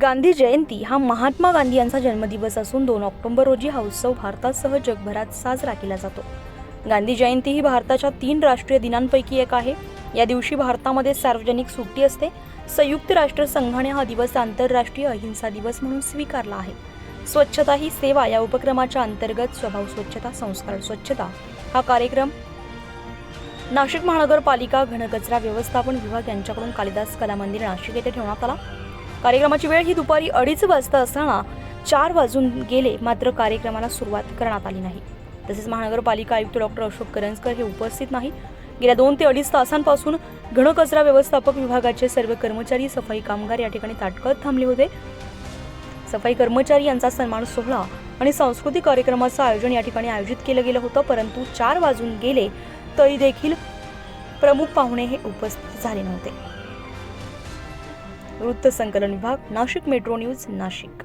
गांधी जयंती हा महात्मा गांधी यांचा जन्मदिवस असून दोन ऑक्टोबर रोजी हा उत्सव भारतासह जगभरात साजरा केला जातो. गांधी जयंती ही भारताच्या तीन राष्ट्रीय दिनांपैकी एक आहे. या दिवशी भारतामध्ये सार्वजनिक सुट्टी असते. संयुक्त राष्ट्र संघाने हा दिवस आंतरराष्ट्रीय अहिंसा दिवस म्हणून स्वीकारला आहे. स्वच्छता ही सेवा या उपक्रमाच्या अंतर्गत स्वभाव स्वच्छता संस्कार स्वच्छता हा कार्यक्रम नाशिक महानगरपालिका घनकचरा व्यवस्थापन विभाग यांच्याकडून कालिदास कला मंदिर नाशिक येथे ठेवण्यात आला. कार्यक्रमाची वेळ ही दुपारी अडीच वाजता असताना चार वाजून गेले मात्र कार्यक्रमाला सुरुवात करण्यात आली नाही. तसेच महानगरपालिका आयुक्त डॉक्टर अशोक करंजकर हे उपस्थित नाही. गेल्या दोन ते अडीच तासांपासून घनकचरा व्यवस्थापक विभागाचे सर्व कर्मचारी सफाई कामगार या ठिकाणी ताटकळत थांबले होते. सफाई कर्मचारी यांचा सन्मान सोहळा आणि सांस्कृतिक कार्यक्रमाचं आयोजन या ठिकाणी आयोजित केलं गेलं होतं परंतु चार वाजून गेले तरी देखील प्रमुख पाहुणे हे उपस्थित झाले नव्हते. वृत्तसंकलन विभाग नाशिक मेट्रो न्यूज नाशिक.